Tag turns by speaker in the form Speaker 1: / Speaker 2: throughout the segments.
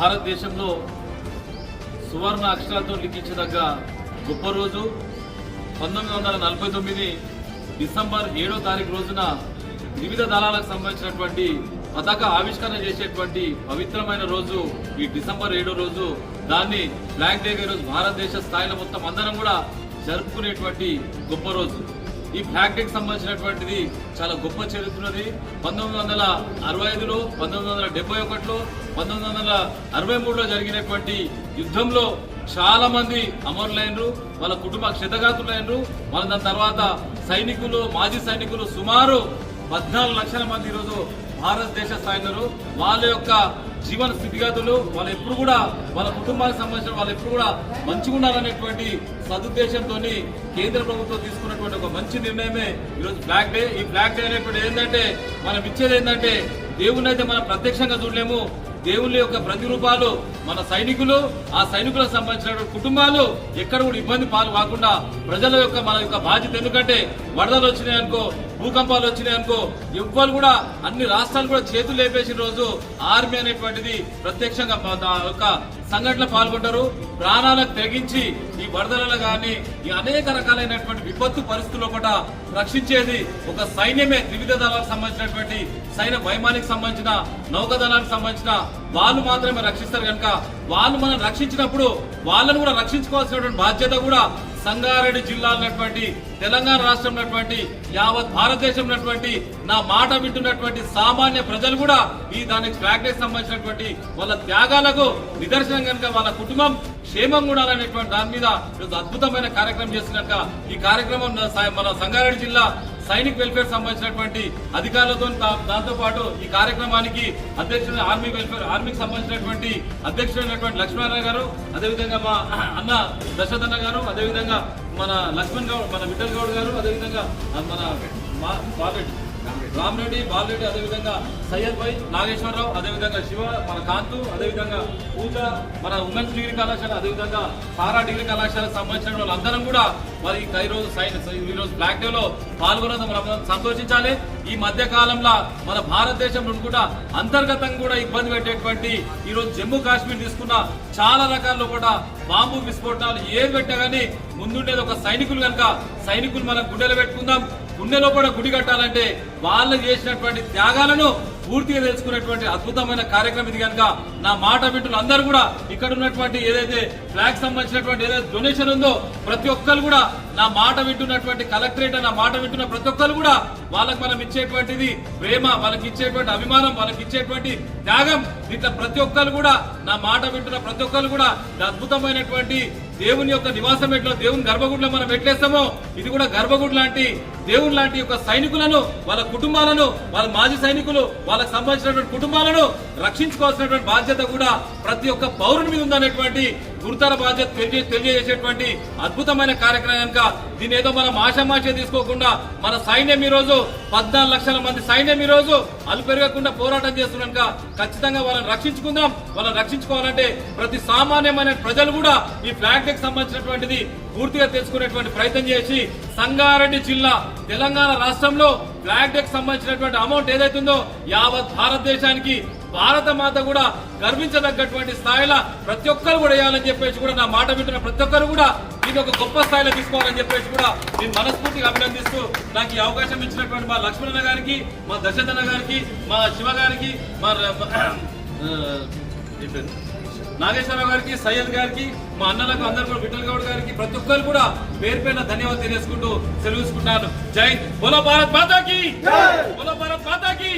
Speaker 1: భారతదేశంలో సువర్ణ అక్షరాలతో లిఖించదగ్గ గొప్ప రోజు. పంతొమ్మిది వందల నలభై తొమ్మిది డిసెంబర్ ఏడో తారీఖు రోజున వివిధ దళాలకు సంబంధించినటువంటి పతాక ఆవిష్కరణ చేసేటువంటి పవిత్రమైన రోజు ఈ డిసెంబర్ ఏడో రోజు. దాన్ని బ్లాక్ డే రోజు భారతదేశ స్థాయిలో మొత్తం అందరం కూడా జరుపుకునేటువంటి గొప్ప రోజు. ఈ ఫ్యాక్టరీకి సంబంధించినటువంటిది చాలా గొప్ప చరిత్రది పంతొమ్మిది వందల అరవై ఐదులో పంతొమ్మిది వందల డెబ్బై ఒకటిలో పంతొమ్మిది వందల అరవై మూడులో జరిగినటువంటి యుద్ధంలో చాలా మంది అమరులైనరు వాళ్ళ కుటుంబ క్షతగాతులైనరు వాళ్ళ దాని తర్వాత సైనికులు మాజీ సైనికులు సుమారు పద్నాలుగు లక్షల మంది ఈరోజు భారతదేశ స్థాయిలో వాళ్ళ యొక్క జీవన స్థితిగతులు వాళ్ళు ఎప్పుడు కూడా వాళ్ళ కుటుంబానికి సంబంధించిన వాళ్ళు ఎప్పుడు కూడా మంచిగా ఉండాలనేటువంటి సదుద్దేశంతో కేంద్ర ప్రభుత్వం తీసుకున్నటువంటి ఒక మంచి నిర్ణయమే ఈరోజు బ్లాక్ డే ఈ బ్లాక్ డే అనేటువంటి ఏంటంటే మనం ఇచ్చేది ఏంటంటే దేవుని అయితే మనం ప్రత్యక్షంగా చూడలేము. దేవుళ్ళ యొక్క ప్రతిరూపాలు మన సైనికులు ఆ సైనికులకు సంబంధించిన కుటుంబాలు ఎక్కడ కూడా ఇబ్బంది పాలు కాకుండా ప్రజల యొక్క మన యొక్క బాధ్యత ఎందుకంటే వరదలు వచ్చినాయి అనుకో భూకంపాలు వచ్చినాయి అనుకో ఎవ్వరు కూడా అన్ని రాష్ట్రాలు కూడా చేతులు లేపేసిన రోజు ఆర్మీ అనేటువంటిది ప్రత్యక్షంగా యొక్క సంఘటనలో పాల్గొంటారు. ప్రాణాలకు తెగించి ఈ వరదలలో కానీ ఈ అనేక రకాలైనటువంటి విపత్తు పరిస్థితుల్లో కూడా రక్షించేది ఒక సైన్యమే. త్రివిధ దళాలకు సంబంధించినటువంటి సైన్య వైమానికి సంబంధించిన నౌకదళానికి సంబంధించిన వాళ్ళు మాత్రమే రక్షిస్తారు కనుక వాళ్ళు మనం రక్షించినప్పుడు వాళ్ళను కూడా రక్షించుకోవాల్సినటువంటి బాధ్యత కూడా సంగారెడ్డి జిల్లా ఉన్నటువంటి తెలంగాణ రాష్ట్రం ఉన్నటువంటి యావత్ భారతదేశం ఉన్నటువంటి నా మాట వింటున్నటువంటి సామాన్య ప్రజలు కూడా ఈ దానికి ఫ్యాక్టరీకి సంబంధించినటువంటి వాళ్ళ త్యాగాలకు నిదర్శనం కనుక వాళ్ళ కుటుంబం క్షేమం కూడా అనేటువంటి దాని మీద అద్భుతమైన కార్యక్రమం చేస్తున్నక ఈ కార్యక్రమం సా- మన సంగారెడ్డి జిల్లా సైనిక్ వెల్ఫేర్ సంబంధించినటువంటి అధికారులతో దాంతో పాటు ఈ కార్యక్రమానికి అధ్యక్షుడు ఆర్మీ వెల్ఫేర్ ఆర్మీకి సంబంధించినటువంటి అధ్యక్షుడైనటువంటి లక్ష్మీనారాయణ గారు అదేవిధంగా మా అన్న దశరథన్న గారు అదేవిధంగా మన లక్ష్మణ్ గౌడ్ మన విఠల్ గౌడ్ గారు అదేవిధంగా మన మా- బాలరెడ్డి. రామరెడ్డి బాలరెడ్డి అదేవిధంగా సయ్యద్ భాయ్ నాగేశ్వరరావు అదేవిధంగా శివ మన కాంతు అదేవిధంగా పూజ మన ఉమెన్స్ డిగ్రీ కళాశాల అదేవిధంగా పారా డిగ్రీ కళాశాలకు సంబంధించిన వాళ్ళందరం కూడా మరి ఈ రోజు సైన్స్ ఈ రోజు బ్లాక్ డేలో పాల్గొనడం మనం సంతోషించాలి. ఈ మధ్య కాలంలో మన భారతదేశంలో కూడా అంతర్గతంగా కూడా ఇబ్బంది పెట్టేటువంటి ఈరోజు జమ్మూ కాశ్మీర్ తీసుకున్న చాలా రకాల్లో కూడా బాంబు విస్ఫోటనాలు ఏది పెట్టా కానీ ముందుండేది ఒక సైనికులు కనుక సైనికులు మనం గుండెలు పెట్టుకుందాం. గుండెలో కూడా గుడి కట్టాలంటే వాళ్ళు చేసినటువంటి త్యాగాలను పూర్తిగా తెలుసుకున్నటువంటి అద్భుతమైన కార్యక్రమం ఇది కనుక. నా మాట బిడ్డలు అందరూ కూడా ఇక్కడ ఉన్నటువంటి ఏదైతే ఫ్లాగ్ సంబంధించినటువంటి ఏదైతే డొనేషన్ ఉందో ప్రతి ఒక్కరు కూడా నా మాట వింటున్నటువంటి కలెక్టరేట్ నా మాట వింటున్న ప్రతి ఒక్కరు కూడా వాళ్ళకి మనం ఇచ్చేటువంటిది ప్రేమ వాళ్ళకి ఇచ్చేటువంటి అభిమానం వాళ్ళకి ఇచ్చేటువంటి త్యాగం. దీంట్లో ప్రతి ఒక్కరు కూడా నా మాట వింటున్న ప్రతి ఒక్కరు కూడా అద్భుతమైనటువంటి దేవుని యొక్క నివాసం ఎట్లో దేవుని గర్భగుడిలో మనం ఎట్లేస్తామో ఇది కూడా గర్భగుడి లాంటి దేవుని లాంటి యొక్క సైనికులను వాళ్ళ కుటుంబాలను వాళ్ళ మాజీ సైనికులు వాళ్ళకి సంబంధించినటువంటి కుటుంబాలను రక్షించుకోవాల్సినటువంటి బాధ్యత కూడా ప్రతి ఒక్క పౌరుని మీద ఉందనేటువంటి గురుతర బాధ్యత తెలియ తెలియజేసేటువంటి అద్భుతమైన కార్యక్రమం కనుక దీని ఏదో మనం ఆషామాషే తీసుకోకుండా మన సైన్యం ఈ రోజు పద్నాలుగు లక్షల మంది సైన్యం ఈ రోజు అలు పెరగకుండా పోరాటం చేస్తున్నాక ఖచ్చితంగా వాళ్ళని రక్షించుకుందాం. వాళ్ళని రక్షించుకోవాలంటే ప్రతి సామాన్యమైన ప్రజలు కూడా ఈ ఫ్లాగ్ డేకి సంబంధించినటువంటిది పూర్తిగా తెలుసుకునేటువంటి ప్రయత్నం చేసి సంగారెడ్డి జిల్లా తెలంగాణ రాష్ట్రంలో బ్లాక్ డెక్ సంబంధించినటువంటి అమౌంట్ ఏదైతుందో యావత్ భారతదేశానికి భారత మాత కూడా గర్వించదగ్గటువంటి స్థాయిలో ప్రతి ఒక్కరు కూడా వేయాలని చెప్పేసి కూడా నా మాట వింటున్న ప్రతి ఒక్కరు కూడా దీన్ని ఒక గొప్ప స్థాయిలో తీసుకోవాలని చెప్పేసి కూడా నేను మనస్ఫూర్తిగా అభినందిస్తూ నాకు ఈ అవకాశం ఇచ్చినటువంటి మా లక్ష్మణ గారికి మా దశరథన గారికి మా శివ గారికి మా ర- ఆ, ఏం పేరు? నాగేశ్వరరావు గారికి సయ్యద్ గారికి మా అన్నలకు అందరు కూడా విఠల్ గౌడ్ గారికి ప్రతి ఒక్కరు కూడా పేరు పేరున ధన్యవాదాలు తెలియజేసుకుంటూ సెలవుసుకుంటాను జై బోలో భారత్ మాతాకి! బోలో భారత్ మాతాకి!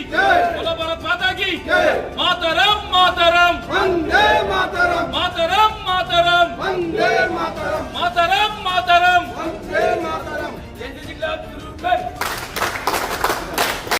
Speaker 1: బోలో భారత్ మాతాకి! మాతరం! మాతరం